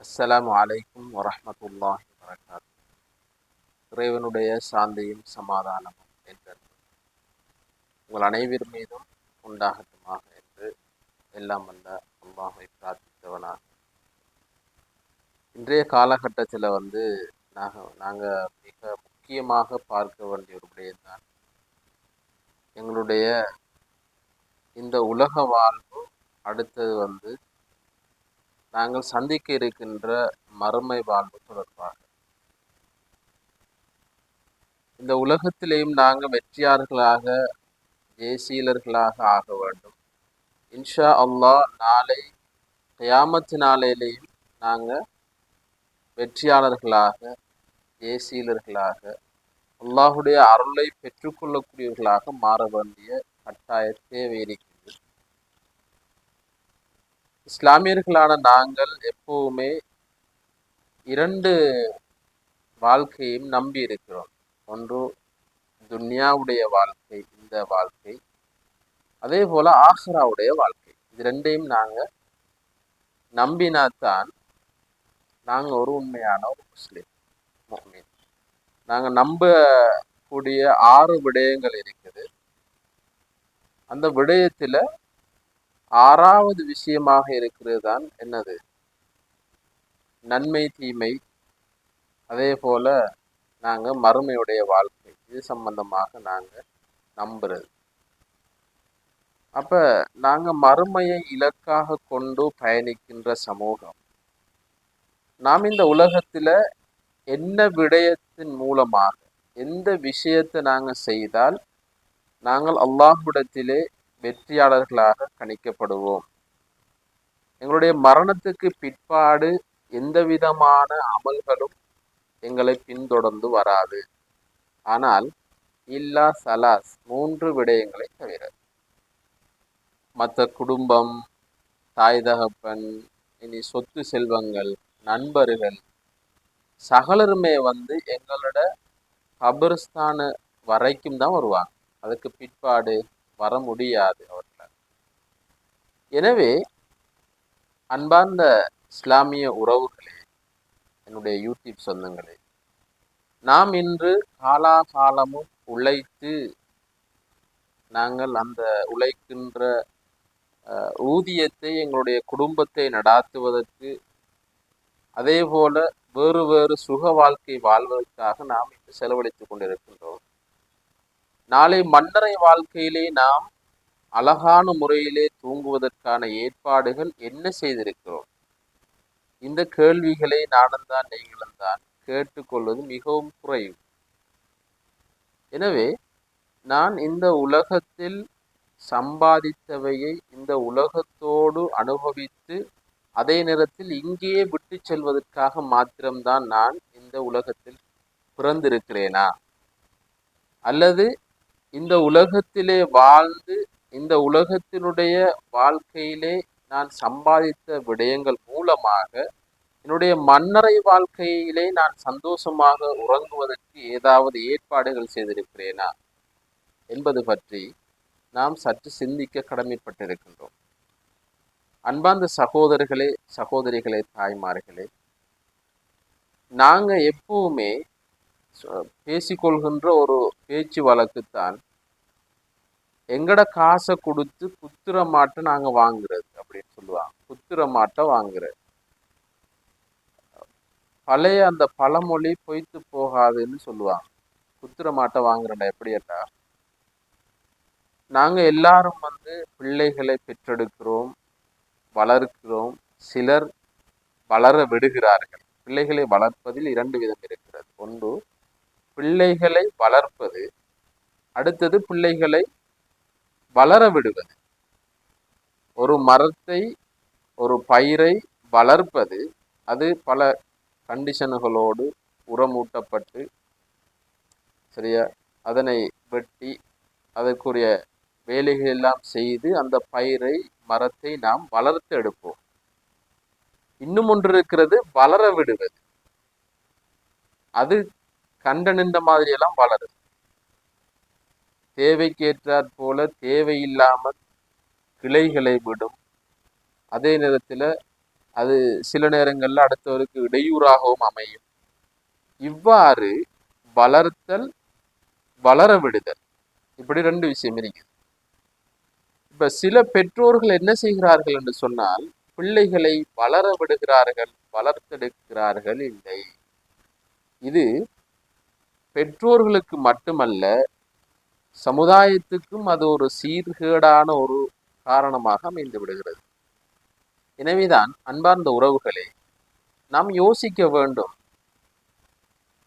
அஸ்ஸலாமு அலைக்கும் வரஹ்மத்துல்லாஹி வரகாத் இறைவனுடைய சாந்தியும் சமாதானமும் என்று உங்கள் அனைவர் மீதும் உண்டாகட்டுமாக என்று எல்லாம் வந்த அல்லாஹை பிரார்த்தித்தவனாக. இன்றைய காலகட்டத்தில் வந்து நாங்கள் நாங்கள் மிக முக்கியமாக பார்க்க வேண்டிய ஒரு விடயம்தான் எங்களுடைய இந்த உலக வாழ்வு அடுத்தது வந்து நாங்கள் சந்திக்க இருக்கின்ற மறுமை வாழ்வு தொடர்பாக. இந்த உலகத்திலேயும் நாங்கள் வெற்றியாளர்களாக தேசியலர்களாக ஆக வேண்டும். இன்ஷா அல்லாஹ் நாளை கயாமத்து நாளையிலையும் நாங்கள் வெற்றியாளர்களாக தேசியலர்களாக அல்லாஹுடைய அருளை பெற்றுக்கொள்ளக்கூடியவர்களாக மாற வேண்டிய கட்டாய தேவை இருக்கிறது. இஸ்லாமியர்களான நாங்கள் எப்பவுமே இரண்டு வாழ்க்கையும் நம்பி இருக்கிறோம். ஒன்று துன்யாவுடைய வாழ்க்கை இந்த வாழ்க்கை. அதே போல ஆஹ்ராவுடைய வாழ்க்கை. இது ரெண்டையும் நாங்கள் நம்பினாத்தான் நாங்கள் ஒரு உண்மையான ஒரு முஸ்லீம் முஃமின் நாங்கள் நம்பக்கூடிய ஆறு விடயங்கள் இருக்குது. அந்த விடயத்தில் ஆறாவது விஷயமாக இருக்கிறது தான் என்னது? நன்மை தீமை. அதே போல நாங்கள் மறுமையுடைய வாழ்க்கை. இது சம்பந்தமாக நாங்கள் நம்புறது. அப்ப நாங்கள் மறுமையை இலக்காக கொண்டு பயணிக்கின்ற சமூகம் நாம் இந்த உலகத்துல என்ன விடயத்தின் மூலமாக எந்த விஷயத்தை நாங்கள் செய்தால் நாங்கள் அல்லாஹுடத்திலே வெற்றியாளர்களாக கணிக்கப்படுவோம். எங்களுடைய மரணத்துக்கு பிற்பாடு எந்த விதமான அமல்களும் எங்களை பின்தொடர்ந்து வராது. ஆனால் இல்லா சலாஸ் மூன்று விடயங்களை தவிர மற்ற குடும்பம் தாய் தகப்பன் இனி சொத்து செல்வங்கள் நண்பர்கள் சகலருமே வந்து எங்களோட கபர்ஸ்தான வரைக்கும் தான் வருவாங்க. அதுக்கு பிற்பாடு வர முடியாது அவர்களால். எனவே அன்பார்ந்த இஸ்லாமிய உறவுகளே என்னுடைய யூடியூப் சொந்தங்களே நாம் இன்று காலாகாலமும் உழைத்து நாங்கள் அந்த உழைக்கின்ற ஊதியத்தை எங்களுடைய குடும்பத்தை நடாத்துவதற்கு அதே போல வேறு வேறு சுக வாழ்க்கை வாழ்வதற்காக நாம் இன்று செலவழித்துக் கொண்டிருக்கின்றோம். நாளை மன்னரை வாழ்க்கையிலே நாம் அழகான முறையிலே தூங்குவதற்கான ஏற்பாடுகள் என்ன செய்திருக்கிறோம்? இந்த கேள்விகளை நானும் தான் நீங்களும் தான் கேட்டுக்கொள்வது மிகவும் குறைவு. எனவே நான் இந்த உலகத்தில் சம்பாதித்தவையை இந்த உலகத்தோடு அனுபவித்து அதே நேரத்தில் இங்கேயே விட்டு செல்வதற்காக மாத்திரம்தான் நான் இந்த உலகத்தில் பிறந்திருக்கிறேனா? அல்லது இந்த உலகத்திலே வாழ்ந்து இந்த உலகத்தினுடைய வாழ்க்கையிலே நான் சம்பாதித்த விடயங்கள் மூலமாக என்னுடைய மன்னரை வாழ்க்கையிலே நான் சந்தோஷமாக உறங்குவதற்கு ஏதாவது ஏற்பாடுகள் செய்திருக்கிறேனா என்பது பற்றி நாம் சற்று சிந்திக்க கடமைப்பட்டிருக்கின்றோம். அன்பார்ந்த சகோதரர்களே சகோதரிகளே தாய்மார்களே நாங்கள் எப்பவுமே பேசிக்கொள்கின்ற ஒரு பேச்சு வழக்குத்தான் எங்கட காசை கொடுத்து குத்துற மாட்டை நாங்கள் வாங்குறது அப்படின்னு சொல்லுவாங்க. குத்துற மாட்டை வாங்குறது. பழைய அந்த பழமொழி பொய்த்து போகாதுன்னு சொல்லுவாங்க. குத்துற மாட்டை வாங்குறடா எப்படியட்டா நாங்கள் எல்லாரும் வந்து பிள்ளைகளை பெற்றெடுக்கிறோம் வளர்க்கிறோம். சிலர் வளர விடுகிறார்கள். பிள்ளைகளை வளர்ப்பதில் இரண்டு விதம் இருக்கிறது. ஒன்று பிள்ளைகளை வளர்ப்பது அடுத்தது பிள்ளைகளை வளர விடுவது. ஒரு மரத்தை ஒரு பயிரை வளர்ப்பது அது பல கண்டிஷன்களோடு உரமூட்டப்பட்டு சரியா? அதனை வெட்டி அதற்குரிய வேலைகள் எல்லாம் செய்து அந்த பயிரை மரத்தை நாம் வளர்த்து எடுப்போம். இன்னும் ஒன்று இருக்கிறது வளர விடுவது. அது கண்ட நின்ற மாதிரியெல்லாம் வளருது தேவைக்கேற்றாற் போல தேவையில்லாமல் கிளைகளை விடும். அதே நேரத்தில் அது சில நேரங்களில் அடுத்தவருக்கு இடையூறாகவும் அமையும். இவ்வாறு வளர்த்தல் வளர விடுதல் இப்படி ரெண்டு விஷயம் இருக்குது. இப்ப சில பெற்றோர்கள் என்ன செய்கிறார்கள் என்று சொன்னால் பிள்ளைகளை வளர விடுகிறார்கள் வளர்த்தெடுக்கிறார்கள் இல்லை. இது பெற்றோர்களுக்கு மட்டுமல்ல சமுதாயத்துக்கும் அது ஒரு சீர்கேடான ஒரு காரணமாக அமைந்து விடுகிறது. எனவேதான் அன்பார்ந்த உறவுகளே நாம் யோசிக்க வேண்டும்.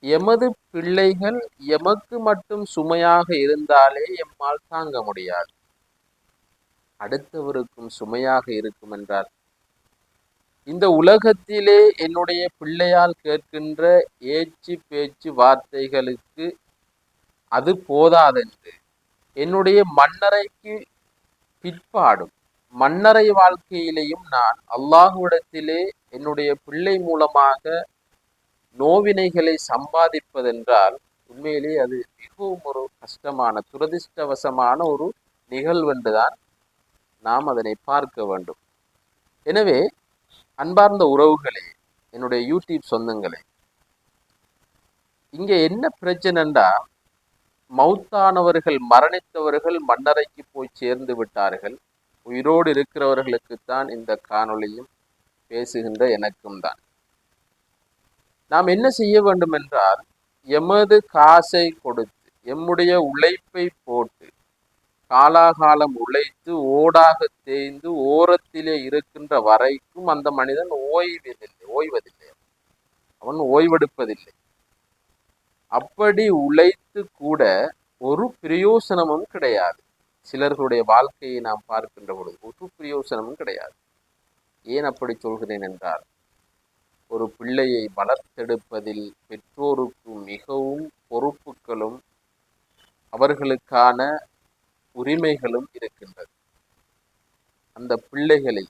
எமது பிள்ளைகள் எமக்கு மட்டும் சுமையாக இருந்தாலே எம்மால் தாங்க முடியாது. அடுத்தவருக்கும் சுமையாக இருக்கும் என்றால் இந்த உலகத்திலே என்னுடைய பிள்ளையால் கேட்கின்ற ஏச்சு பேச்சு வார்த்தைகளுக்கு அது போதாதென்று. என்னுடைய மன்னரைக்கு பிற்பாடும் மன்னரை வாழ்க்கையிலேயும் நான் அல்லாஹுவிடத்திலே என்னுடைய பிள்ளை மூலமாக நோவினைகளை சம்பாதிப்பதென்றால் உண்மையிலே அது மிகவும் ஒரு கஷ்டமான துரதிர்ஷ்டவசமான ஒரு நிகழ்வென்றுதான் நாம் அதனை பார்க்க வேண்டும். எனவே அன்பார்ந்த உறவுகளே என்னுடைய யூடியூப் சொந்தங்களே. இங்கே என்ன பிரச்சனைண்டா மௌத்தானவர்கள் மரணித்தவர்கள் மண்ணறைக்கு போய் சேர்ந்து விட்டார்கள். உயிரோடு இருக்கிறவர்களுக்குத்தான் இந்த காணொளியும் பேசுகின்ற எனக்கும் தான். நாம் என்ன செய்ய வேண்டும் என்றால் எமது காசை கொடுத்து எம்முடைய உழைப்பை போட்டு காலாகாலம் உழைத்து ஓடாக தேய்ந்து ஓரத்திலே இருக்கின்ற வரைக்கும் அந்த மனிதன் ஓய்வதில்லை ஓய்வதில்லை. அவன் ஓய்வெடுப்பதில்லை. அப்படி உழைத்து கூட ஒரு பிரயோசனமும் கிடையாது. சிலர்களுடைய வாழ்க்கையை நாம் பார்க்கின்ற பொழுது ஒரு பிரயோசனமும் கிடையாது. ஏன் அப்படி சொல்கிறேன் என்றால் ஒரு பிள்ளையை வளர்த்தெடுப்பதில் பெற்றோருக்கு மிகவும் பொறுப்புகளும் அவர்களுக்கான உரிமைகளும் இருக்கின்றது. அந்த பிள்ளைகளை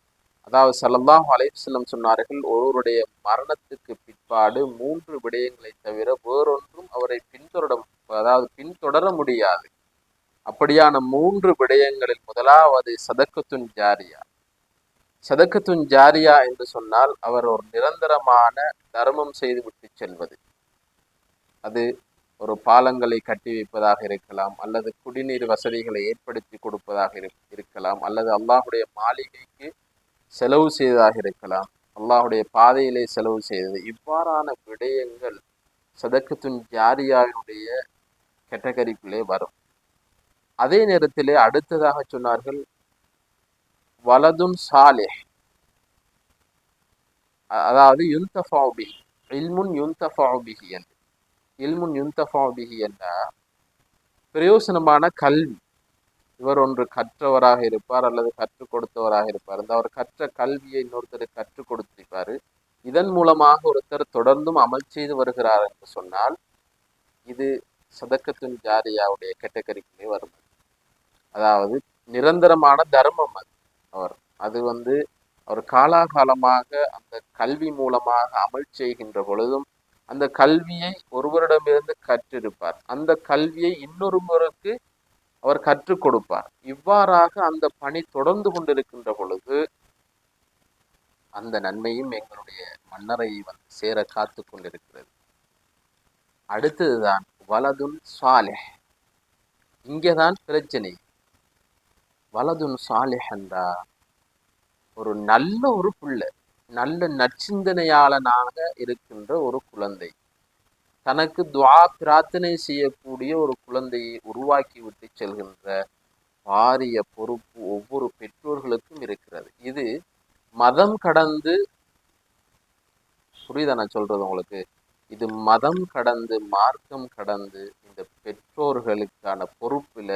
அதாவது சல்லல்லாஹ் அலைவசல்லம் சொன்னார்கள் ஒருவருடைய மரணத்துக்கு பிற்பாடு மூன்று விடயங்களை தவிர வேறொன்றும் அவரை பின்தொடர அதாவது பின்தொடர முடியாது. அப்படியான மூன்று விடயங்களில் முதலாவது சதக்கத்துன் ஜாரியா. சதக்கத்துன் ஜாரியா என்று சொன்னால் அவர் ஒரு நிரந்தரமான தர்மம் செய்துவிட்டு செல்வது. அது ஒரு பாலங்களை கட்டி வைப்பதாக இருக்கலாம் அல்லது குடிநீர் வசதிகளை ஏற்படுத்தி கொடுப்பதாக இருக்கலாம் அல்லது அல்லாஹுடைய மாளிகைக்கு செலவு செய்ததாக இருக்கலாம். அல்லாஹுடைய பாதையிலே செலவு செய்தது. இவ்வாறான விடயங்கள் சதக்கத்துன் ஜாரியாவினுடைய கேட்டகரிக்குள்ளே வரும். அதே நேரத்திலே அடுத்ததாக சொன்னார்கள் வலதுன் சாலே அதாவது யுந்தஃபாபி இல்முன் யுந்தஃபாபிஹி என்று. இல்முன் யுந்தஃபாபிஹி என்ற பிரயோசனமான கல்வி. இவர் ஒன்று கற்றவராக இருப்பார் அல்லது கற்றுக் கொடுத்தவராக இருப்பார். அந்த அவர் கற்ற கல்வியை இன்னொருத்தர் கற்றுக் கொடுத்திருப்பார். இதன் மூலமாக ஒருத்தர் தொடர்ந்தும் அமல் செய்து வருகிறார் என்று சொன்னால் இது சதக்கத்தின் ஜாரியாவுடைய கேட்டகரிக்குமே வரும். அதாவது நிரந்தரமான தர்மம் அது. அவர் அது வந்து அவர் காலாகாலமாக அந்த கல்வி மூலமாக அமல் செய்கின்ற பொழுதும் அந்த கல்வியை ஒருவரிடமிருந்து கற்றிருப்பார். அந்த கல்வியை இன்னொருவருக்கு அவர் கற்றுக் கொடுப்பார். இவ்வாறாக அந்த பணி தொடர்ந்து கொண்டிருக்கின்ற பொழுது அந்த நன்மையும் எங்களுடைய மன்னரை வந்து சேர காத்து கொண்டிருக்கிறது. அடுத்ததுதான் வலதுன் சாலே இங்கேதான் பிரச்சனை. வலதுன் சாலிஹ் என்றா ஒரு நல்ல ஒரு பிள்ளை. நல்ல நற்சிந்தனையாளனாக இருக்கின்ற ஒரு குழந்தை. தனக்கு துவா பிரார்த்தனை செய்யக்கூடிய ஒரு குழந்தையை உருவாக்கி விட்டு செல்கின்ற பாரிய பொறுப்பு ஒவ்வொரு பெற்றோர்களுக்கும் இருக்கிறது. இது மதம் கடந்து புரியுதா நான் சொல்றது உங்களுக்கு? இது மதம் கடந்து மார்க்கம் கடந்து இந்த பெற்றோர்களுக்கான பொறுப்புல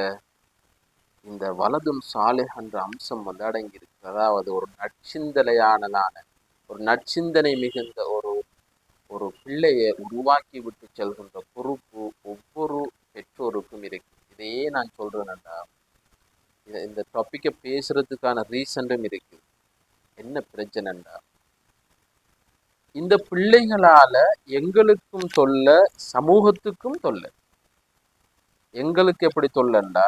இந்த வலதும் சாலை என்ற அம்சம் வந்து அடங்கியிருக்கு. அதாவது ஒரு நற்சிந்தலையானதான ஒரு நற்சிந்தனை மிகுந்த ஒரு ஒரு பிள்ளையை உருவாக்கி விட்டு செல்கின்ற பொறுப்பு ஒவ்வொரு பெற்றோருக்கும் இருக்கு. இதையே நான் சொல்றேன்டா இந்த டாப்பிக்கை பேசுறதுக்கான ரீசன்டும் இருக்கு. என்ன பிரச்சனைண்டா இந்த பிள்ளைகளால எங்களுக்கும் தொல்ல சமூகத்துக்கும் தொல்ல. எங்களுக்கு எப்படி தொல்லண்டா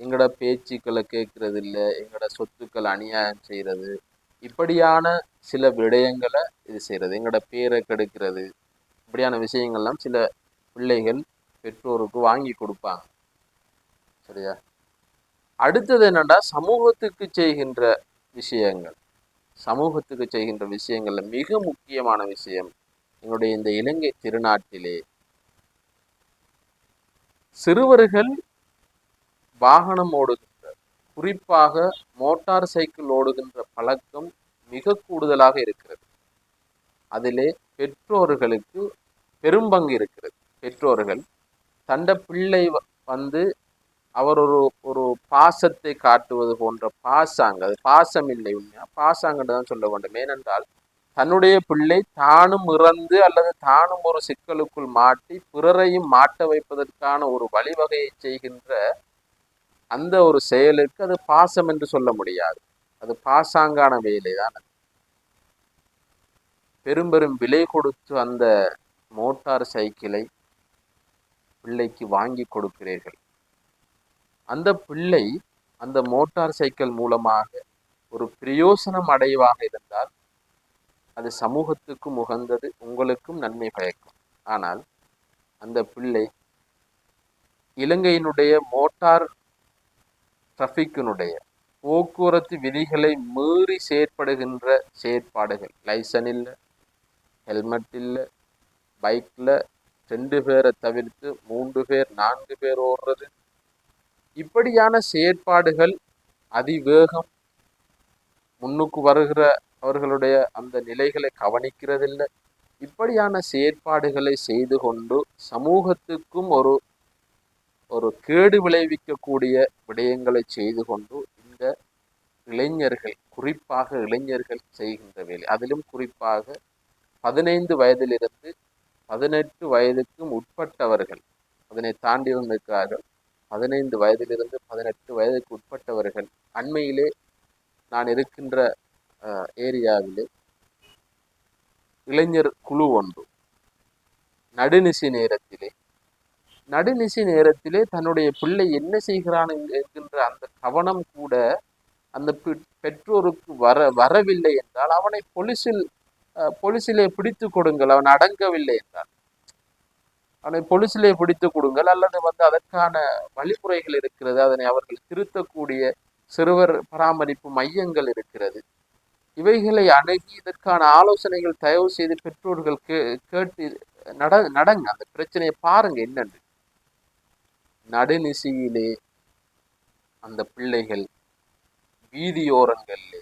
எங்களோட பேச்சுக்களை கேட்கறது இல்லை எங்களோட சொத்துக்கள் அநியாயம் செய்கிறது இப்படியான சில விடயங்களை இது செய்கிறது. எங்களோட பேரை கெடுக்கிறது. இப்படியான விஷயங்கள்லாம் சில பிள்ளைகள் பெற்றோருக்கு வாங்கி கொடுப்பாங்க. சரியா? அடுத்தது என்னென்னா சமூகத்துக்கு செய்கின்ற விஷயங்கள். சமூகத்துக்கு செய்கின்ற விஷயங்கள்ல மிக முக்கியமான விஷயம் எங்களுடைய இந்த இலங்கை திருநாட்டிலே சிறுவர்கள் வாகனம் ஓடுது குறிப்பாக மோட்டார் சைக்கிள் ஓடுகின்ற பழக்கம் மிக கூடுதலாக இருக்கிறது. அதிலே பெற்றோர்களுக்கு பெரும்பங்கு இருக்கிறது. பெற்றோர்கள் தண்ட பிள்ளை வந்து அவர் ஒரு ஒரு பாசத்தை காட்டுவது போன்ற பாசாங்க அது பாசம் இல்லை உண்மையா? பாசாங்கன்னு தான் சொல்ல வேண்டும். ஏனென்றால் தன்னுடைய பிள்ளை தானும் இறந்து அல்லது தானும் ஒரு சிக்கலுக்குள் மாட்டி பிறரையும் மாட்ட வைப்பதற்கான ஒரு வழிவகையை செய்கின்ற அந்த ஒரு செயலுக்கு அது பாசம் என்று சொல்ல முடியாது. அது பாசாங்கான வேலை தான் பெரும் பெரும் விலை கொடுத்து அந்த மோட்டார் சைக்கிளை பிள்ளைக்கு வாங்கி கொடுக்கிறீர்கள். அந்த பிள்ளை அந்த மோட்டார் சைக்கிள் மூலமாக ஒரு பிரயோசனம் அடைவாக இருந்தால் அது சமூகத்துக்கும் உகந்தது உங்களுக்கும் நன்மை பயக்கும். ஆனால் அந்த பிள்ளை இலங்கையினுடைய மோட்டார் டிராஃபிக்கினுடைய போக்குவரத்து விதிகளை மீறி செயற்படுகின்ற செயற்பாடுகள். லைசன் இல்லை ஹெல்மெட் இல்லை பைக்கில் ரெண்டு பேரை தவிர்த்து மூன்று பேர் நான்கு பேர் ஓடுறது. இப்படியான செயற்பாடுகள் அதிவேகம் முன்னுக்கு வருகிற அவர்களுடைய அந்த நிலைகளை கவனிக்கிறதில்லை. இப்படியான செயற்பாடுகளை செய்து கொண்டு சமூகத்துக்கும் ஒரு ஒரு கேடு விளைவிக்கக்கூடிய விடயங்களை செய்து கொண்டு இந்த இளைஞர்கள் குறிப்பாக இளைஞர்கள் செய்கின்ற வேலை. அதிலும் குறிப்பாக பதினைந்து வயதிலிருந்து பதினெட்டு வயதுக்கும் உட்பட்டவர்கள் அதனை தாண்டி வந்திருக்கிறார்கள். பதினைந்து வயதிலிருந்து பதினெட்டு வயதுக்கு உட்பட்டவர்கள் அண்மையிலே நான் இருக்கின்ற ஏரியாவிலே இளைஞர் குழு ஒன்று நடுநிசி நேரத்திலே நடுநிசி நேரத்திலே தன்னுடைய பிள்ளை என்ன செய்கிறான் என்கின்ற அந்த கவனம் கூட அந்த பெற்றோருக்கு வர வரவில்லை என்றால் அவனை பொலிசில் பொலிசிலே பிடித்து கொடுங்கள். அவன் அடங்கவில்லை என்றால் அவனை பொலிசிலே பிடித்து கொடுங்கள். அல்லது வந்து அதற்கான வழிமுறைகள் இருக்கிறது. அதனை அவர்கள் திருத்தக்கூடிய சிறுவர் பராமரிப்பு மையங்கள் இருக்கிறது. இவைகளை அணுகி இதற்கான ஆலோசனைகள் தயவு செய்து பெற்றோர்கள் கே கேட்டு நட நடங்க. அந்த பிரச்சனையை பாருங்க என்னென்று. நடுநிசையிலே அந்த பிள்ளைகள் வீதியோரங்களிலே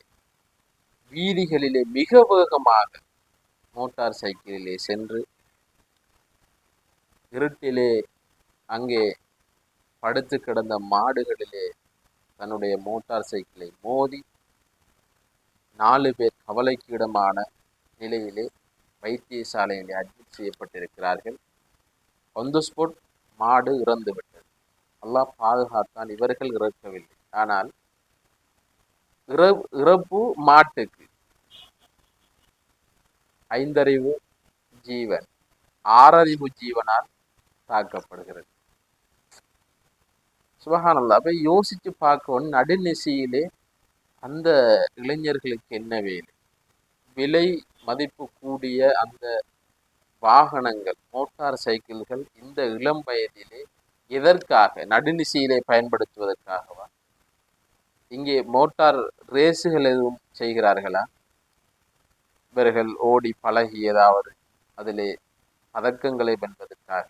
வீதிகளிலே மிக வேகமாக மோட்டார் சைக்கிளிலே சென்று இருட்டிலே அங்கே படுத்து கிடந்த மாடுகளிலே தன்னுடைய மோட்டார் சைக்கிளை மோதி நாலு பேர் கவலைக்கிடமான நிலையிலே வைத்தியசாலையிலே அட்மிட் செய்யப்பட்டிருக்கிறார்கள். ஒன் ஸ்போட் மாடு இறந்துவிட்டது. அல்லாஹ் பாதுகாத்தான் இவர்கள் இறக்கவில்லை. ஆனால் இறப்பு மாட்டுக்கு. ஐந்தறிவு ஜீவன் ஆறறிவு ஜீவனால் தாக்கப்படுகிறது. சுபகானல்லா அப்ப யோசிச்சு பார்க்கவும் நடுநிசையிலே அந்த இளைஞர்களுக்கு என்ன வேலை? விலை மதிப்பு கூடிய அந்த வாகனங்கள் மோட்டார் சைக்கிள்கள் இந்த இளம் வயதிலே எதற்காக நடுநிசையிலே பயன்படுத்துவதற்காகவா? இங்கே மோட்டார் ரேஸுகள் எதுவும் செய்கிறார்களா? இவர்கள் ஓடி பழகி ஏதாவது அதிலே பதக்கங்களை வென்பதற்காக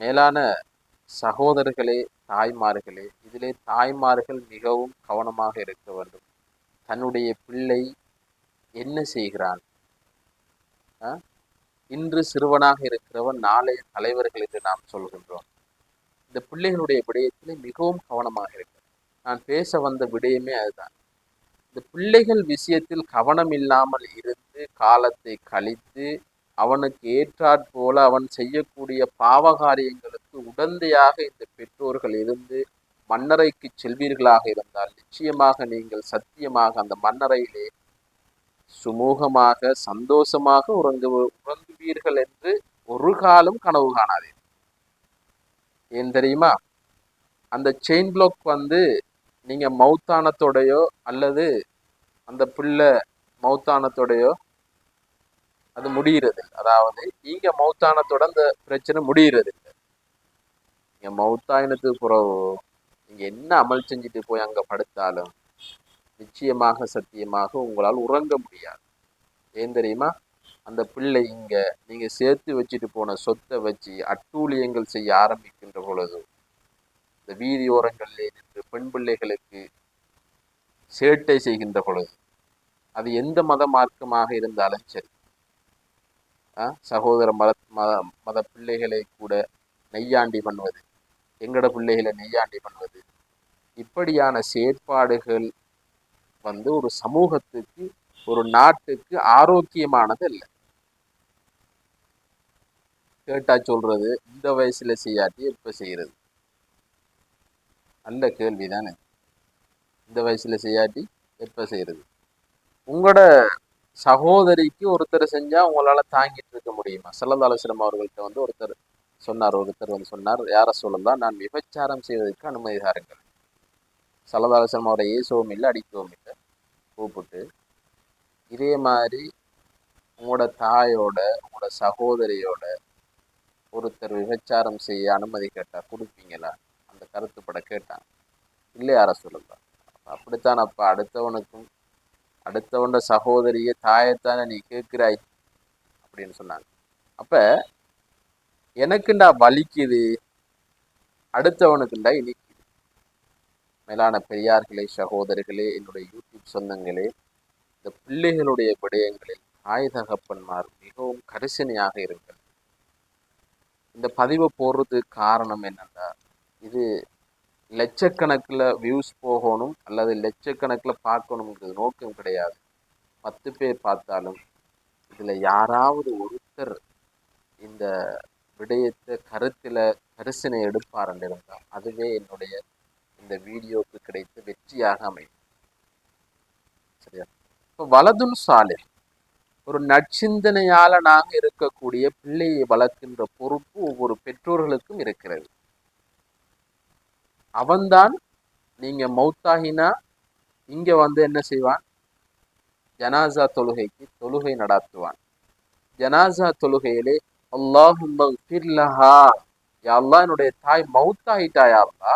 மேலான சகோதரர்களே தாய்மார்களே இதிலே தாய்மார்கள் மிகவும் கவனமாக இருக்க வேண்டும். தன்னுடைய பிள்ளை என்ன செய்கிறான்? இன்று சிறுவனாக இருக்கிறவன் நாளைய தலைவர்கள் என்று நாம் சொல்கின்றோம். இந்த பிள்ளைகளுடைய விடயத்திலே மிகவும் கவனமாக இருக்கு நான் பேச வந்த விடயமே அதுதான். இந்த பிள்ளைகள் விஷயத்தில் கவனம் இல்லாமல் இருந்து காலத்தை கழித்து அவனுக்கு ஏற்றாற் போல அவன் செய்யக்கூடிய பாவகாரியங்களுக்கு உடந்தையாக இந்த பெற்றோர்கள் இருந்து மன்னரைக்கு செல்வீர்களாக இருந்தால் நிச்சயமாக நீங்கள் சத்தியமாக அந்த மன்னரையிலே சுமூகமாக சந்தோஷமாக உறங்கு உறங்குவீர்கள் என்று ஒரு காலம் கனவு காணாதே. ஏன் தெரியுமா? அந்த செயின் பிளாக் வந்து நீங்கள் மௌத்தானத்தோடையோ அல்லது அந்த பிள்ளை மௌத்தானத்தோடையோ அது முடிகிறது அதாவது இங்க மௌத்தானத்தோட அந்த பிரச்சனை முடிகிறது இல்லை இங்க மௌத்தாயினத்துக்கு பிறகு நீங்கள் என்ன அமல் செஞ்சுட்டு போய் அங்கே படுத்தாலும் நிச்சயமாக சத்தியமாக உங்களால் உறங்க முடியாது. ஏன் தெரியுமா? அந்த பிள்ளை இங்க நீங்க சேர்த்து வச்சுட்டு போன சொத்தை வச்சு அட்டூழியங்கள் செய்ய ஆரம்பிக்கின்ற பொழுது இந்த வீதியோரங்களிலே நின்று பெண் பிள்ளைகளுக்கு சேட்டை செய்கின்ற பொழுது அது எந்த மத மார்க்கமாக இருந்தாலும் சரி சகோதர மத மத மத பிள்ளைகளை கூட நெய்யாண்டி பண்ணுவது எங்கட பிள்ளைகளை நெய்யாண்டி பண்ணுவது இப்படியான செயற்பாடுகள் வந்து ஒரு சமூகத்துக்கு ஒரு நாட்டுக்கு ஆரோக்கியமானது இல்லை. கேட்டா சொல்றது இந்த வயசுல செய்யாட்டி எப்ப செய்யறது. அந்த கேள்வி தானே இந்த வயசுல செய்யாட்டி எப்ப செய்யறது. உங்களோட சகோதரிக்கு ஒருத்தர் செஞ்சா உங்களால தாங்கிட்டு இருக்க முடியுமா? செல்லந்தாலோசனம் அவர்கள்ட்ட வந்து ஒருத்தர் சொன்னார் ஒருத்தர் வந்து சொன்னார் யார சொல்லலாம் நான் விபச்சாரம் செய்வதற்கு அனுமதி தாருங்கள். சல்லதாலோசனம் அவரை ஏசவும் இல்லை அடிக்கவும் இல்லை. கூப்பிட்டு இதே மாதிரி உங்களோட தாயோட உங்களோட சகோதரியோட ஒருத்தர் விபச்சாரம் செய்ய அனுமதி கேட்டால் கொடுப்பீங்களா? அந்த கருத்துப்பட கேட்டான் இல்லை யார சொல்லலாம் அப்படித்தான் அப்போ அடுத்தவனுக்கும் அடுத்தவனோட சகோதரிய தாயத்தானே நீ கேட்கிறாய்? அப்படின்னு சொன்னாங்க. அப்போ எனக்குண்டா வலிக்குது. அடுத்தவனுக்குண்டா இனி மேலான பெரியார்களே சகோதரர்களே என்னுடைய யூடியூப் சொந்தங்களே இந்த பிள்ளைகளுடைய விடயங்களில் தாய் தகப்பன்மார் மிகவும் கரிசனையாக இருங்கள். இந்த பதிவை போடுறது காரணம் என்னென்னா இது லட்சக்கணக்கில் வியூஸ் போகணும் அல்லது லட்சக்கணக்கில் பார்க்கணுங்கிறது நோக்கம் கிடையாது. பத்து பேர் பார்த்தாலும் இதில் யாராவது ஒருத்தர் இந்த விடயத்தை கருத்தில் கரிசனை எடுப்பார் என்றிருந்தால் அதுவே என்னுடைய இந்த வீடியோவுக்கு கிடைத்த வெற்றியாக அமையும். சரியா? இப்போ வலதுன் சாலை ஒரு நற்சிந்தனையால நாங்கள் இருக்கக்கூடிய பிள்ளையை வளர்க்கின்ற பொறுப்பு ஒவ்வொரு பெற்றோர்களுக்கும் இருக்கிறது. அவன்தான் நீங்க மௌத்தாகினா இங்க வந்து என்ன செய்வான்? ஜனாசா தொழுகைக்கு தொழுகை நடாத்துவான். ஜனாசா தொழுகையிலே அல்லாஹுல்லஹா யாழ்லா என்னுடைய தாய் மௌத்தாயிட்டாயா அல்லா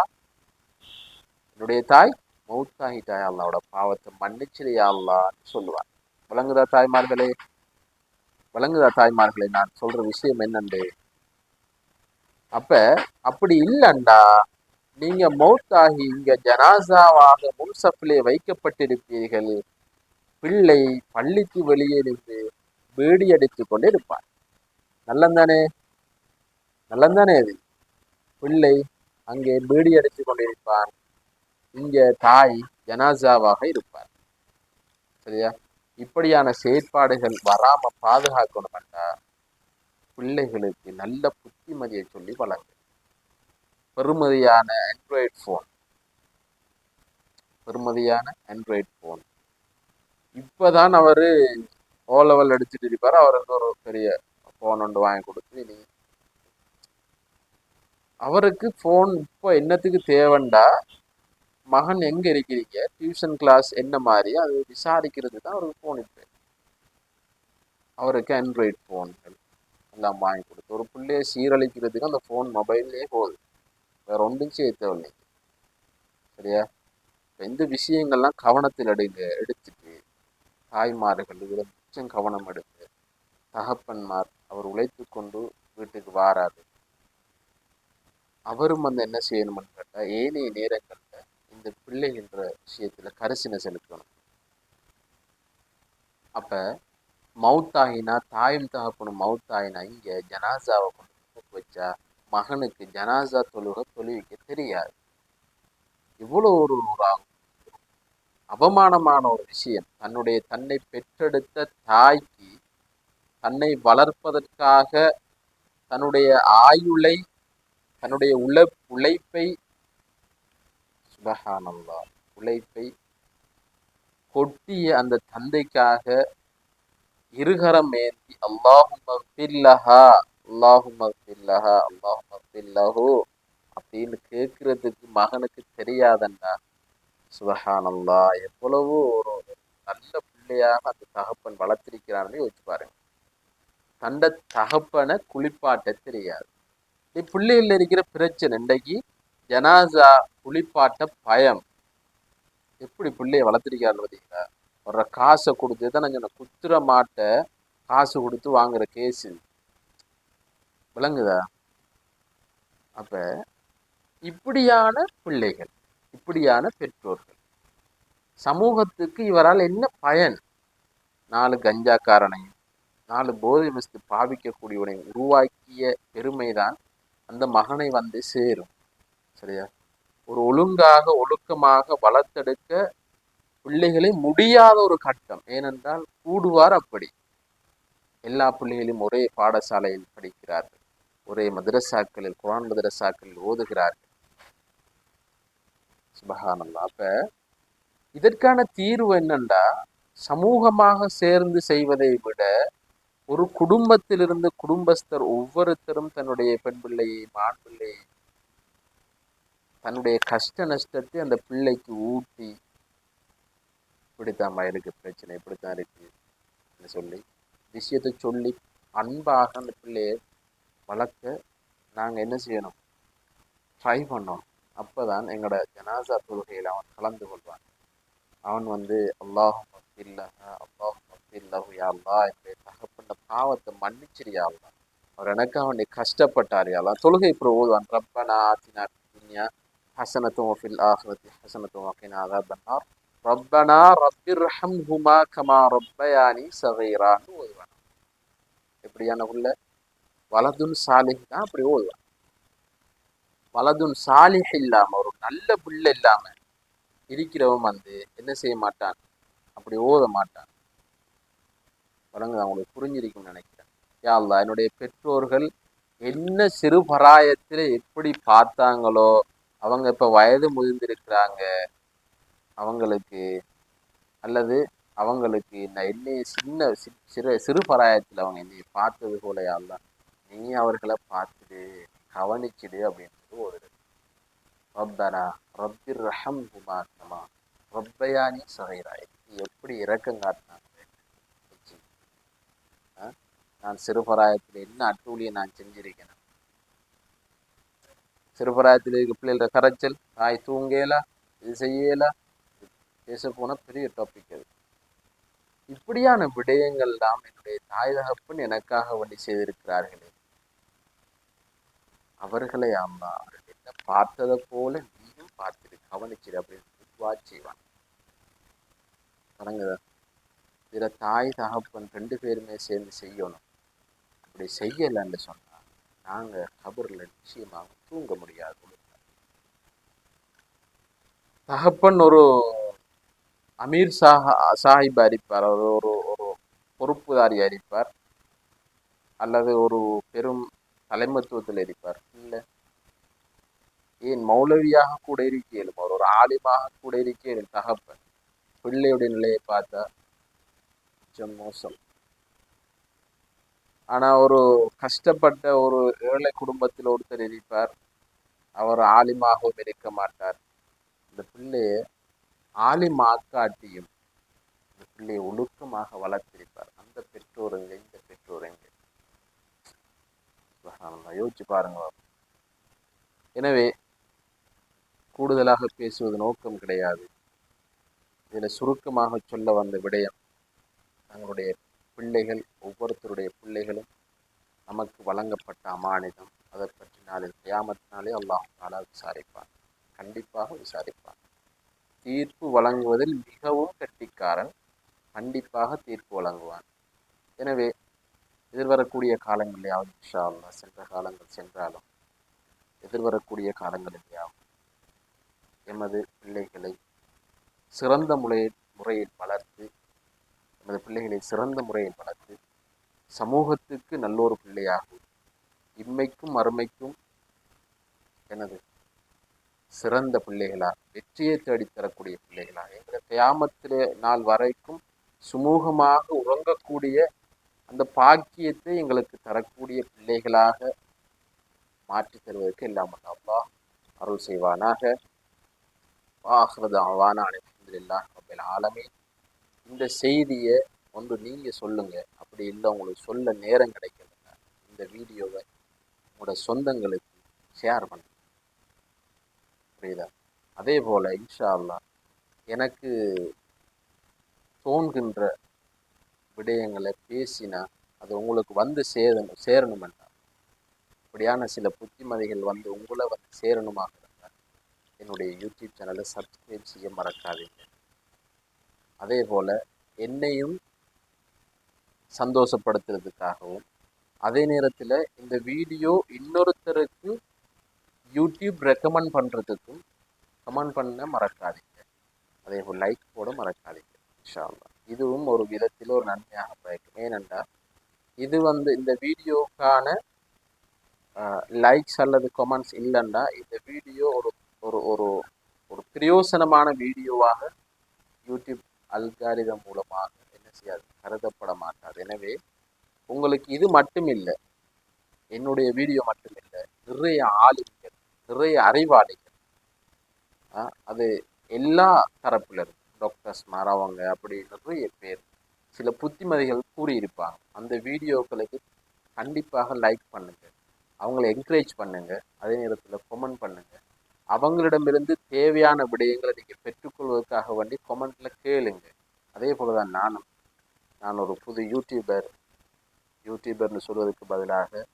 என்னுடைய தாய் மௌத்தாகிட்டாய் அல்லாவோட பாவத்தை மன்னிச்சிலையா அல்லான்னு சொல்லுவார். விளங்குதா தாய்மார்களே? விளங்குதா தாய்மார்களே நான் சொல்ற விஷயம் என்னண்டு? அப்ப அப்படி இல்லைண்டா. நீங்க மௌத்தாகி இங்க ஜனாசாவாக முன்சப்பிலே வைக்கப்பட்டிருப்பீர்கள். பிள்ளை பள்ளிக்கு வெளியே நின்று பீடி அடித்து கொண்டே இருப்பார். நல்லந்தானே? நல்லந்தானே அது. பிள்ளை அங்கே பேடி அடித்து கொண்டிருப்பான் இங்க தாய் ஜனாசாவாக இருப்பார். சரியா? இப்படியான செயற்பாடுகள் வராம பாதுகாக்கணும்னா பிள்ளைகளுக்கு நல்ல புத்திமதியை சொல்லி வளங்க பெருமதியான ஆண்ட்ராய்ட் ஃபோன் பெருமதியான ஆண்ட்ராய்ட் ஃபோன் இப்போதான் அவர் ஓ லெவல் அடிச்சுட்டு இருப்பார். அவருக்கு ஒரு பெரிய ஃபோன் ஒன்று வாங்கி கொடுத்து நீ அவருக்கு ஃபோன் இப்போ என்னத்துக்கு தேவைண்டா? மகன் எங்கே இருக்கிறீங்க? டியூஷன் கிளாஸ் என்ன மாதிரி? அது விசாரிக்கிறது தான் அவருக்கு ஃபோன் இப்போ அவருக்கு ஆண்ட்ராய்ட் ஃபோன்கள் எல்லாம் வாங்கி கொடுத்து ஒரு பிள்ளைய சீரழிக்கிறதுக்கு அந்த ஃபோன் மொபைல்லே போகுது. வேற ஒன்றும் செய்ய தேவையில்லைங்க சரியா? இப்போ இந்த விஷயங்கள்லாம் கவனத்தில் எடுங்க எடுத்துட்டு தாய்மார்கள் இதில் மிச்சம் கவனம் எடுத்து தகப்பன்மார் அவர் உழைத்து கொண்டு வீட்டுக்கு வாராது. அவரும் வந்து என்ன செய்யணும்னு கேட்டால் ஏனைய நேரங்கள் இந்த பிள்ளைகின்ற விஷயத்தில் கரிசனை செலுத்தணும். அப்போ மவுத்தாகினா தாயும் தகப்பனும் மவுத்தாயினா இங்கே ஜனாசாவை கொண்டு வச்சா மகனுக்கு ஜனாசா தொழுக தொழுவிக்க தெரியாது. இவ்வளோ ஒரு அவமானமான ஒரு விஷயம். தன்னுடைய தன்னை பெற்றெடுத்த தாய்க்கு தன்னை வளர்ப்பதற்காக தன்னுடைய ஆயுளை தன்னுடைய உழ உழைப்பை சுபகானந்தா உழைப்பை கொட்டிய அந்த தந்தைக்காக இருகரம் ஏந்தி அல்லாஹும் அல்லாஹும் அல்லாஹும் அப்படின்னு கேட்கறதுக்கு மகனுக்கு தெரியாதண்டா சுபஹானல்லா எவ்வளவோ ஒரு நல்ல பிள்ளையாக அந்த தகப்பன் வளர்த்திருக்கிறான்னு யோசிச்சு பாருங்க. தண்ட தகப்பனை குளிப்பாட்ட தெரியாது. பிள்ளைகள்ல இருக்கிற பிரச்சனை இன்றைக்கு ஜனாசா குளிப்பாட்ட பயம். எப்படி பிள்ளைய வளர்த்துருக்காரு பார்த்தீங்களா வர்ற காசை கொடுத்து தான் நான் குத்துற மாட்டை காசு கொடுத்து வாங்குற கேஸு விளங்குதா? அப்ப இப்படியான பிள்ளைகள் இப்படியான பெற்றோர்கள் சமூகத்துக்கு இவரால் என்ன பயன்? நாலு கஞ்சாக்காரனையும் நாலு போதை வஸ்து பாவிக்கக்கூடியவனையும் உருவாக்கிய பெருமைதான் அந்த மகனை வந்து சேரும். சரியா? ஒரு ஒழுங்காக ஒழுக்கமாக வளர்த்தெடுக்க பிள்ளைகளை முடியாத ஒரு கட்டம். ஏனென்றால் கூடுவார் அப்படி. எல்லா பிள்ளைகளையும் ஒரே பாடசாலையில் படிக்கிறார்கள். ஒரே மதரசாக்களில் குரான் மதரசாக்களில் ஓதுகிறார்கள். சுபகானல்லா அப்ப இதற்கான தீர்வு என்னண்டா சமூகமாக சேர்ந்து செய்வதை விட ஒரு குடும்பத்திலிருந்து குடும்பஸ்தர் ஒவ்வொருத்தரும் தன்னுடைய பெண் பிள்ளையை மான் பிள்ளையை தன்னுடைய கஷ்ட நஷ்டத்தை அந்த பிள்ளைக்கு ஊட்டி இப்படித்தான் மயிலுக்கு பிரச்சனை இப்படித்தான் இருக்கு சொல்லி விஷயத்தை சொல்லி அன்பாக அந்த பிள்ளையை வளர்க்க நாங்கள் என்ன செய்யணும்? ட்ரை பண்ணோம் அப்போதான் எங்களோட ஜனாசா தொழுகையில் அவன் கலந்து கொள்வான். அவன் வந்து அல்லாஹும் இல்லஹ அல்லாஹும் இல்லஹு யாழ்லா என்னுடைய தகப்பண்ட பாவத்தை மன்னிச்சிரியா அவர் எனக்கு அவனை கஷ்டப்பட்டார் யாழ்லாம் தொழுகை இப்போ ஓதுவான் ரப்பனா ஆத்தினா துன்யா ஹசனத்தும் ஃபில் ஆஹ்ரத்தி ஹசனத்தும் வக்கினா அதாபன்னார் ரப்பனா ரப்பிர்ஹம் ஹுமா கமா ரப்பயானி சகைரான்னு ஓதுவான் எப்படியான உள்ள வலதுன் சாலிஹ் தான் அப்படி ஓதுவான் வலதுன் சாலிஹ் இல்லாம ஒரு நல்ல பிள்ளை இல்லாம இருக்கிறவன் வந்து என்ன செய்ய மாட்டான்? அப்படி ஓத மாட்டான். வழங்குது அவங்களுக்கு புரிஞ்சிருக்கும்னு நினைக்கிறேன். யாழ்லா என்னுடைய பெற்றோர்கள் என்ன சிறு பராயத்தில் எப்படி பார்த்தாங்களோ அவங்க இப்போ வயது முதிர்ந்திருக்கிறாங்க. அவங்களுக்கு அல்லது அவங்களுக்கு நான் என்ன சின்ன சிறு சிறு பராயத்தில் அவங்க என்னை பார்த்தது போல நீ அவர்களை பார்த்துடு கவனிச்சிடு அப்படின்றது ஒரு ரப்பனா ரப்பிர் ரஹம் குமார்த்தமா ரப்பயானி சகைராய் எப்படி இறக்கம் காட்டினாங்க நான் சிறுபராயத்தில் என்ன அட்டூழியை நான் செஞ்சிருக்கேன் சிறுபராயத்தில் இருக்க. பிள்ளைகள கரைச்சல் தாய் தூங்கல இது செய்யல. பேச போன பெரிய டாபிக் அது. இப்படியான விடயங்கள் தான் என்னுடைய தாய் தகப்பன் எனக்காக வண்டி செய்திருக்கிறார்களே. அவர்களை அம்மா அவர்கள் என்ன பார்த்ததை போல நீயும் பார்த்துட்டு கவனிச்சிடு அப்படின்னு துவா செய்வான். இதில் தாய் தகப்பன் ரெண்டு பேருமே சேர்ந்து செய்யணும். அப்படி செய்யலைன்னு சொன்னா நாங்க கபரில் நிச்சயமாக தூங்க முடியாது. தகப்பன் ஒரு அமீர் சாஹா சாஹிப் அறிப்பார் அவர் ஒரு ஒரு பொறுப்புதாரி அறிப்பார் அல்லது ஒரு பெரும் தலைமத்துவத்தில் இருப்பார் இல்லை. ஏன் மௌலவியாக கூட இருக்கேனும் அவர் ஒரு ஆலிமாக கூட இருக்கேனும் தகப்பன் பிள்ளையுடைய நிலையை பார்த்தா கொஞ்சம் மோசம். ஆனால் ஒரு கஷ்டப்பட்ட ஒரு ஏழை குடும்பத்தில் ஒருத்தர் இருப்பார். அவர் ஆலிமாகவும் இருக்க மாட்டார். இந்த பிள்ளையை ஆலிமாக்காட்டியும் இந்த பிள்ளையை ஒழுக்கமாக வளர்த்திருப்பார். அந்த பெற்றோருங்க இந்த பெற்றோர் எங்க? யோசிச்சு பாருங்க எனவே கூடுதலாக பேசுவது நோக்கம் கிடையாது. இதில் சுருக்கமாக சொல்ல வந்த விடயம் தங்களுடைய பிள்ளைகள் ஒவ்வொருத்தருடைய பிள்ளைகளும் நமக்கு வழங்கப்பட்ட அமானிதம். அதை பற்றி நாளில் கியாமத்தினாலே அல்லாஹ் தாலா விசாரிப்பான். கண்டிப்பாக விசாரிப்பான். தீர்ப்பு வழங்குவதில் மிகவும் கட்டிக்காரன். கண்டிப்பாக தீர்ப்பு வழங்குவான். எனவே எதிர்வரக்கூடிய காலங்களிலேயாவது இன்ஷா அல்லா சென்ற காலங்கள் சென்றாலும் எதிர்வரக்கூடிய காலங்களிலேயாவது எமது பிள்ளைகளை சிறந்த முறையில் முறையில் வளர்த்து எமது பிள்ளைகளை சிறந்த முறையில் வளர்த்து சமூகத்துக்கு நல்லொரு பிள்ளையாகும் இம்மைக்கும் அருமைக்கும் எனது சிறந்த பிள்ளைகளா வெற்றியை தேடித்தரக்கூடிய பிள்ளைகளா எங்களை தியாமத்திலே நாள் வரைக்கும் சுமூகமாக உறங்கக்கூடிய அந்த பாக்கியத்தை எங்களுக்கு தரக்கூடிய பிள்ளைகளாக மாற்றி தருவதற்கு எல்லாம் அல்லா அருள் செய்வானாக. வாஹ்ரது அவான அலமதுல்லா ரபில் ஆலமீன். இந்த செய்தியை ஒன்று நீங்கள் சொல்லுங்கள் அப்படி இல்லை உங்களுக்கு சொல்ல நேரம் கிடைக்கலன்னா இந்த வீடியோவை உங்களோட சொந்தங்களுக்கு ஷேர் பண்ணுங்க. புரியுதா? அதே போல் இன்ஷா அல்லாஹ் எனக்கு தோன்கின்ற விடயங்களை பேசினா அது உங்களுக்கு வந்து சேரணும் சேரணுமெண்டா? இப்படியான சில புத்திமதிகள் வந்து உங்களை வந்து சேரணுமாக இருந்தால் என்னுடைய யூடியூப் சேனலை சப்ஸ்கிரைப் செய்ய மறக்காதீங்க. அதே போல் என்னையும் சந்தோஷப்படுத்துறதுக்காகவும் அதே நேரத்தில் இந்த வீடியோ இன்னொருத்தருக்கு யூடியூப் ரெக்கமெண்ட் பண்ணுறதுக்கும் கமெண்ட் பண்ண மறக்காதீங்க. அதே போல் லைக் போட மறக்காதீங்க இன்ஷால்லா இதுவும் ஒரு விதத்தில் ஒரு நன்மையாக பயக்கும். ஏனென்றால் இது வந்து இந்த வீடியோக்கான லைக்ஸ் அல்லது கமெண்ட்ஸ் இல்லைன்னா இந்த வீடியோ ஒரு ஒரு ஒரு ஒரு பிரயோசனமான வீடியோவாக யூடியூப் அல்காரிதம் மூலமாக என்ன செய்யாது? கருதப்பட மாட்டார் எனவே உங்களுக்கு இது மட்டும் இல்லை என்னுடைய வீடியோ மட்டும் இல்லை நிறைய ஆளுங்கள் நிறைய அறிவாளிகள் ஆ, அது எல்லா தரப்பில் இருக்கும் டாக்டர்ஸ் மாறவங்க அப்படி நிறைய பேர் சில புத்திமதிகள் கூறியிருப்பாங்க. அந்த வீடியோக்களுக்கு கண்டிப்பாக லைக் பண்ணுங்கள் அவங்கள என்கரேஜ் பண்ணுங்கள் அதே நேரத்தில் கமெண்ட் பண்ணுங்கள் அவங்களிடமிருந்து தேவையான விடயங்களை நீங்கள் பெற்றுக்கொள்வதற்காக வேண்டி கமெண்ட்ல கேளுங்க. அதே போல் தான் நானும். நான் ஒரு புது யூடியூபர் யூடியூபர்னு சொல்வதற்கு பதிலாக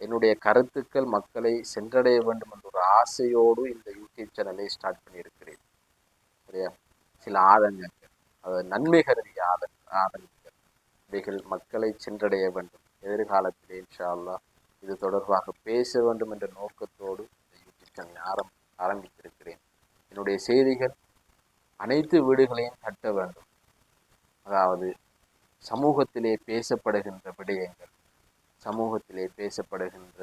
என்னுடைய கருத்துக்கள் மக்களை சென்றடைய வேண்டும் என்ற ஒரு ஆசையோடு இந்த யூடியூப் சேனலை ஸ்டார்ட் பண்ணியிருக்கிறேன். சரியா? சில ஆதங்கங்கள். அது நன்மை கருதிய ஆத ஆதங்கங்கள். இவைகள் மக்களை சென்றடைய வேண்டும். எதிர்காலத்திலே இன்ஷா அல்லா இது தொடர்பாக பேச வேண்டும் என்ற நோக்கத்தோடு இந்த யூடியூப் சேனலை ஆரம்பி ஆரம்பித்திருக்கிறேன். என்னுடைய செய்திகள் அனைத்து வீடுகளையும் கட்ட வேண்டும். அதாவது சமூகத்திலே பேசப்படுகின்ற விடயங்கள் சமூகத்திலே பேசப்படுகின்ற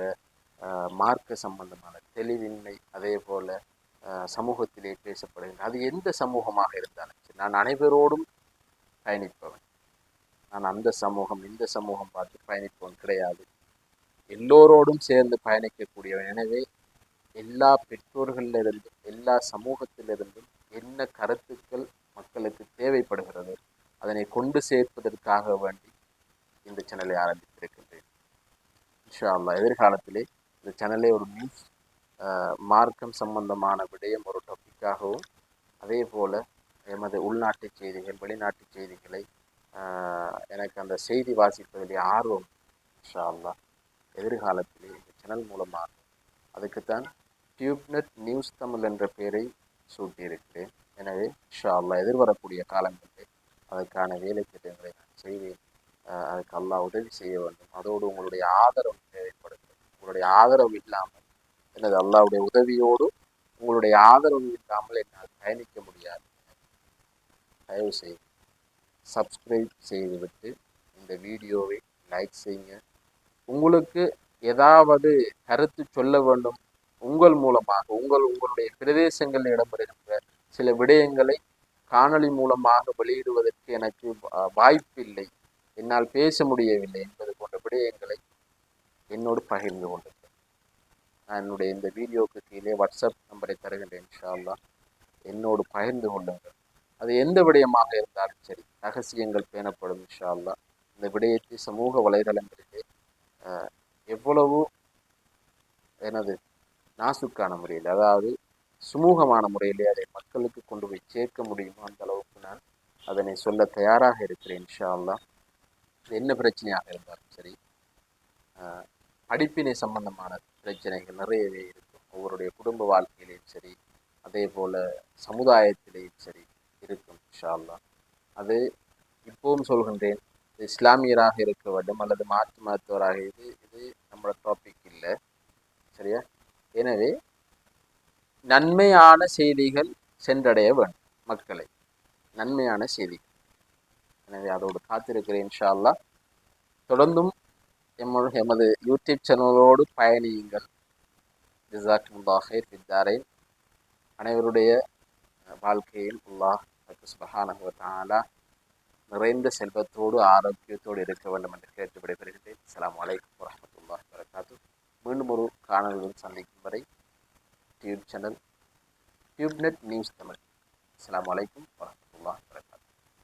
மார்க்க சம்பந்தமான தெளிவின்மை அதே போல் சமூகத்திலே பேசப்படுகின்ற அது எந்த சமூகமாக இருந்தாலும் சரி நான் அனைவரோடும் பயணிப்பவன். நான் அந்த சமூகம் இந்த சமூகம் பார்த்து பயணிப்பவன் கிடையாது. எல்லோரோடும் சேர்ந்து பயணிக்கக்கூடியவன். எனவே எல்லா பெற்றோர்களிலிருந்தும் எல்லா சமூகத்திலிருந்தும் என்ன கருத்துக்கள் மக்களுக்கு தேவைப்படுகிறது அதனை கொண்டு சேர்ப்பதற்காக வேண்டி இந்த சேனலை ஆரம்பித்திருக்கின்றேன். இன்ஷா அல்லா எதிர்காலத்திலே இந்த சேனலை ஒரு நியூஸ் மார்க்கம் சம்பந்தமான விடயம் ஒரு டாப்பிக்காகவும் அதே போல் எமது உள்நாட்டு செய்திகள் வெளிநாட்டு செய்திகளை எனக்கு அந்த செய்தி வாசிப்பதிலே ஆர்வம் இன்ஷா அல்லா எதிர்காலத்திலே இந்த சேனல் மூலமாக. அதுக்குத்தான் டியூப்நெட் நியூஸ் தமிழ் என்ற பெயரை சூட்டியிருக்கிறேன். எனவே ஷா அல்லா எதிர்வரக்கூடிய காலங்களில் அதற்கான வேலை திட்டங்களை நான் செய்வேன். அதுக்கு அல்லாஹ் உதவி செய்ய வேண்டும். அதோடு உங்களுடைய ஆதரவு தேவைப்படுகிறது. உங்களுடைய ஆதரவு இல்லாமல் எனது அல்லாவுடைய உதவியோடு உங்களுடைய ஆதரவு இல்லாமல் என்னால் பயணிக்க முடியாது. தயவு செய்து சப்ஸ்கிரைப் செய்துவிட்டு இந்த வீடியோவை லைக் செய்யுங்க. உங்களுக்கு ஏதாவது கருத்து சொல்ல வேண்டும் உங்கள் மூலமாக உங்கள் உங்களுடைய பிரதேசங்களில் இடம்பெறுகின்ற சில விடயங்களை காணொளி மூலமாக வெளியிடுவதற்கு எனக்கு வாய்ப்பில்லை. என்னால் பேச முடியவில்லை என்பது போன்ற விடயங்களை என்னோடு பகிர்ந்து கொண்டிருக்கேன் நான் என்னுடைய இந்த வீடியோக்கு கீழே வாட்ஸ்அப் நம்பரை தருகின்றேன் இன்ஷால்லா என்னோடு பகிர்ந்து கொள்ளுங்கள். அது எந்த விடயமாக இருந்தாலும் சரி ரகசியங்கள் பேணப்படும் இன்ஷால்லா இந்த விடயத்தை சமூக வலைதளங்களிலே எவ்வளவு எனது நாசுக்கான முறையில் அதாவது சுமூகமான முறையிலே அதை மக்களுக்கு கொண்டு போய் சேர்க்க முடியுமோ அந்த அளவுக்கு நான் அதனை சொல்ல தயாராக இருக்கிறேன் இன்ஷா அல்லா இது என்ன பிரச்சனையாக இருந்தாலும் சரி படிப்பினை சம்பந்தமான பிரச்சனைகள் நிறையவே இருக்கும். ஒவ்வொருடைய குடும்ப வாழ்க்கையிலையும் சரி அதே போல் சமுதாயத்திலேயும் சரி இருக்கும் இன்ஷா அல்லா அது இப்பவும் சொல்கின்றேன் இது இஸ்லாமியராக இருக்க வேண்டும் அல்லது மாற்று மருத்துவராக இது இது நம்மளோட டாபிக் இல்லை சரியா? எனவே நன்மையான செய்திகள் சென்றடைய வேண்டும் மக்களை. நன்மையான செய்தி எனவே அதோடு காத்திருக்கிறேன் இன்ஷால்லா தொடர்ந்தும் எம்ம எமது யூடியூப் சேனலோடு பயணியுங்கள். ஜிசாக்குல்லாஹ் ஃபித்தாரைன் அனைவருடைய வாழ்க்கையில் அல்லாஹ் சுபஹானஹு நிறைந்த செல்வத்தோடு ஆரோக்கியத்தோடு இருக்க வேண்டும் என்று கேட்டு விடைபெறுகிறேன் அலாம் வலைக்கம் வரஹ்மத்துல்லாஹி வரகாத்து மீண்டும் ஒரு காணொலியில் சந்திக்கும் வரை tube channel tube net news Tamil. அஸ்ஸலாமு அலைக்கும் வரமத்துல்லா வரகம்